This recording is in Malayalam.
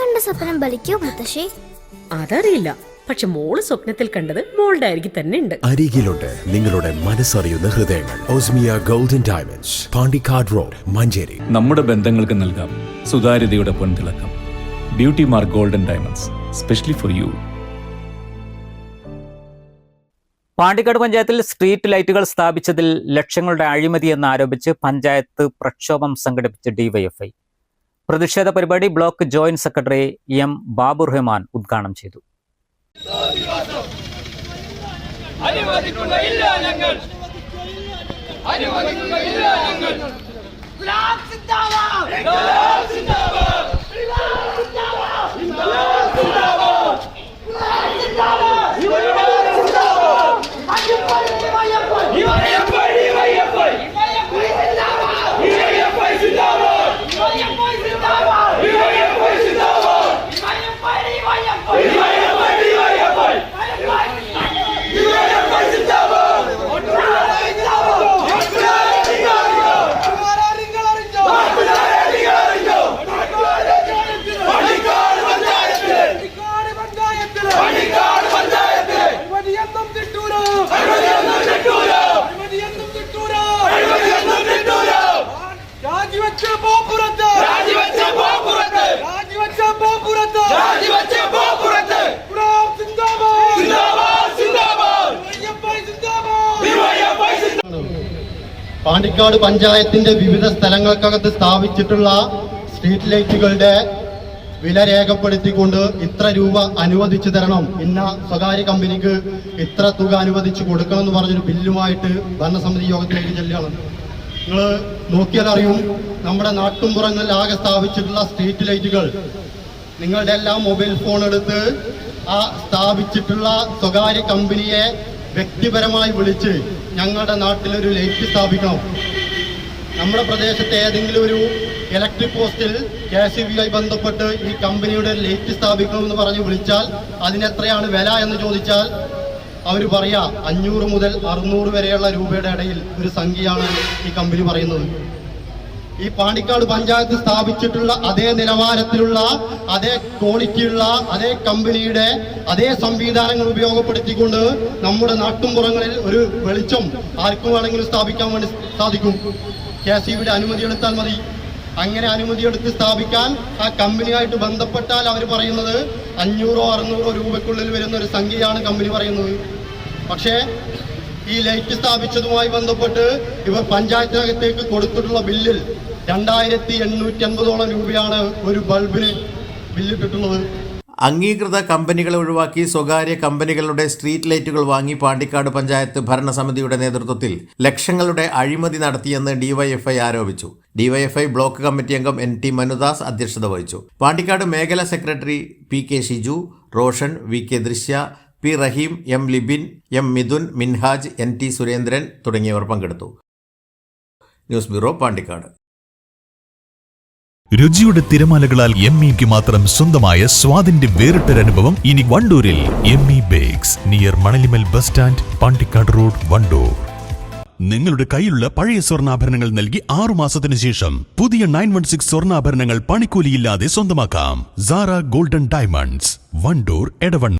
കണ്ട സ്വപ്നം ബലിക്കോ മുത്തശ്ശി? അതറിയില്ല. പക്ഷെ മോൾ സ്വപ്നത്തിൽ കണ്ടത് മോളുടെ അരികിൽ തന്നെ ഉണ്ട്. അരികിലുണ്ട് നിങ്ങളുടെ മനസ്സറിയുന്ന ഹൃദയങ്ങൾ. Osmia golden diamonds Pandikkad road Manjeri. നമ്മുടെ ബന്ധങ്ങൾക്ക് നൽകാം. സുതാര്യതയുടെ പൊൻതിളക്കം beauty mark golden diamonds specially for you. Pandikkad പഞ്ചായത്തിൽ സ്ട്രീറ്റ് ലൈറ്റുകൾ സ്ഥാപിച്ചതിൽ ലക്ഷങ്ങളുടെ അഴിമതി എന്ന് ആരോപിച്ച് പഞ്ചായത്ത് പ്രക്ഷോഭം സംഘടിപ്പിച്ച ഡിവൈഎഫ്ഐ. പ്രതിഷേധ പരിപാടി block joint secretary M Babu Rahman ഉദ്ഘാടനം ചെയ്തു. അഴിമതിയൊന്നും പാണ്ടിക്കാട് പഞ്ചായത്തിന്റെ വിവിധ സ്ഥലങ്ങൾക്കകത്ത് സ്ഥാപിച്ചിട്ടുള്ള സ്ട്രീറ്റ് ലൈറ്റുകളുടെ വില രേഖപ്പെടുത്തിക്കൊണ്ട് ഇത്ര രൂപ അനുവദിച്ചു തരണം. ഇന്ന സ്വകാര്യ കമ്പനിക്ക് ഇത്ര തുക അനുവദിച്ചു കൊടുക്കണം എന്ന് പറഞ്ഞൊരു ബില്ലുമായിട്ട് ഭരണസമിതി യോഗത്തിലേക്ക് ചെല്ലുകയാണ്. നിങ്ങൾ നോക്കിയാൽ അറിയും നമ്മുടെ നാട്ടുംപുറങ്ങളിലാകെ സ്ഥാപിച്ചിട്ടുള്ള സ്ട്രീറ്റ് ലൈറ്റുകൾ നിങ്ങളുടെ എല്ലാം മൊബൈൽ ഫോൺ എടുത്ത് ആ സ്ഥാപിച്ചിട്ടുള്ള സ്വകാര്യ കമ്പനിയെ വ്യക്തിപരമായി വിളിച്ച് ഞങ്ങളുടെ നാട്ടിലൊരു ലൈറ്റ് സ്ഥാപിക്കണം. നമ്മുടെ പ്രദേശത്തെ ഏതെങ്കിലും ഒരു ഇലക്ട്രിക് പോസ്റ്റിൽ കെ എസ് ബിയുമായി ബന്ധപ്പെട്ട് ഈ കമ്പനിയുടെ ലൈറ്റ് സ്ഥാപിക്കണമെന്ന് പറഞ്ഞ് വിളിച്ചാൽ അതിനെത്രയാണ് വില എന്ന് ചോദിച്ചാൽ അവർ പറയാ അഞ്ഞൂറ് മുതൽ അറുന്നൂറ് വരെയുള്ള രൂപയുടെ ഇടയിൽ ഒരു സംഖ്യയാണ് ഈ കമ്പനി പറയുന്നത്. ഈ പാണിക്കാട് പഞ്ചായത്ത് സ്ഥാപിച്ചിട്ടുള്ള അതേ നിലവാരത്തിലുള്ള അതേ ക്വാളിറ്റിയുള്ള അതേ കമ്പനിയുടെ അതേ സംവിധാനങ്ങൾ ഉപയോഗപ്പെടുത്തിക്കൊണ്ട് നമ്മുടെ നാട്ടുംപുറങ്ങളിൽ ഒരു വെളിച്ചം ആർക്കും വേണമെങ്കിലും സ്ഥാപിക്കാൻ വേണ്ടി സാധിക്കും. കെ ഇബിയുടെ അനുമതി എടുത്താൽ മതി. അങ്ങനെ അനുമതി എടുത്ത് സ്ഥാപിക്കാൻ ആ കമ്പനിയായിട്ട് ബന്ധപ്പെട്ടാൽ അവർ പറയുന്നത് അഞ്ഞൂറോ അറുന്നൂറോ രൂപയ്ക്കുള്ളിൽ വരുന്ന ഒരു സംഖ്യയാണ് കമ്പനി പറയുന്നത്. പക്ഷേ ഈ ലൈറ്റ് സ്ഥാപിച്ചതുമായി ബന്ധപ്പെട്ട് ഇവർ പഞ്ചായത്തിനകത്തേക്ക് കൊടുത്തിട്ടുള്ള ബില്ലിൽ രണ്ടായിരത്തി എണ്ണൂറ്റി അൻപതോളം രൂപയാണ് ഒരു ബൾബിന് ബില്ലിട്ടിട്ടുള്ളത്. അംഗീകൃത കമ്പനികളെ ഒഴിവാക്കി സ്വകാര്യ കമ്പനികളുടെ സ്ട്രീറ്റ് ലൈറ്റുകൾ വാങ്ങി പാണ്ടിക്കാട് പഞ്ചായത്ത് ഭരണസമിതിയുടെ നേതൃത്വത്തിൽ ലക്ഷങ്ങളുടെ അഴിമതി നടത്തിയെന്ന് ഡിവൈഎഫ്ഐ ആരോപിച്ചു. ഡിവൈഎഫ്ഐ ബ്ലോക്ക് കമ്മിറ്റി അംഗം എൻ ടി മനുദാസ് അധ്യക്ഷത വഹിച്ചു. പാണ്ടിക്കാട് മേഖലാ secretary P K Shiju Roshan V K Drishya P Rahim M Libin M Mithun Minhaj N T Surendran തുടങ്ങിയവർ പങ്കെടുത്തു. News bureau Pandikkad. രുചിയുടെ തിരമാലകളാൽ എം ഇക്ക് മാത്രം സ്വന്തമായ സ്വാദിന്റെ വേറിട്ടൊരനുഭവം ഇനി വണ്ടൂരിൽ M E bakes near Manalimal bus stand Pandikkad road Wandoor. നിങ്ങളുടെ കയ്യിലുള്ള പഴയ സ്വർണാഭരണങ്ങൾ നൽകി ആറു മാസത്തിന് ശേഷം പുതിയ നയൻ വൺ സിക്സ് സ്വർണാഭരണങ്ങൾ പണിക്കൂലിയില്ലാതെ സ്വന്തമാക്കാം. Sara golden diamonds Wandoor Edavanna.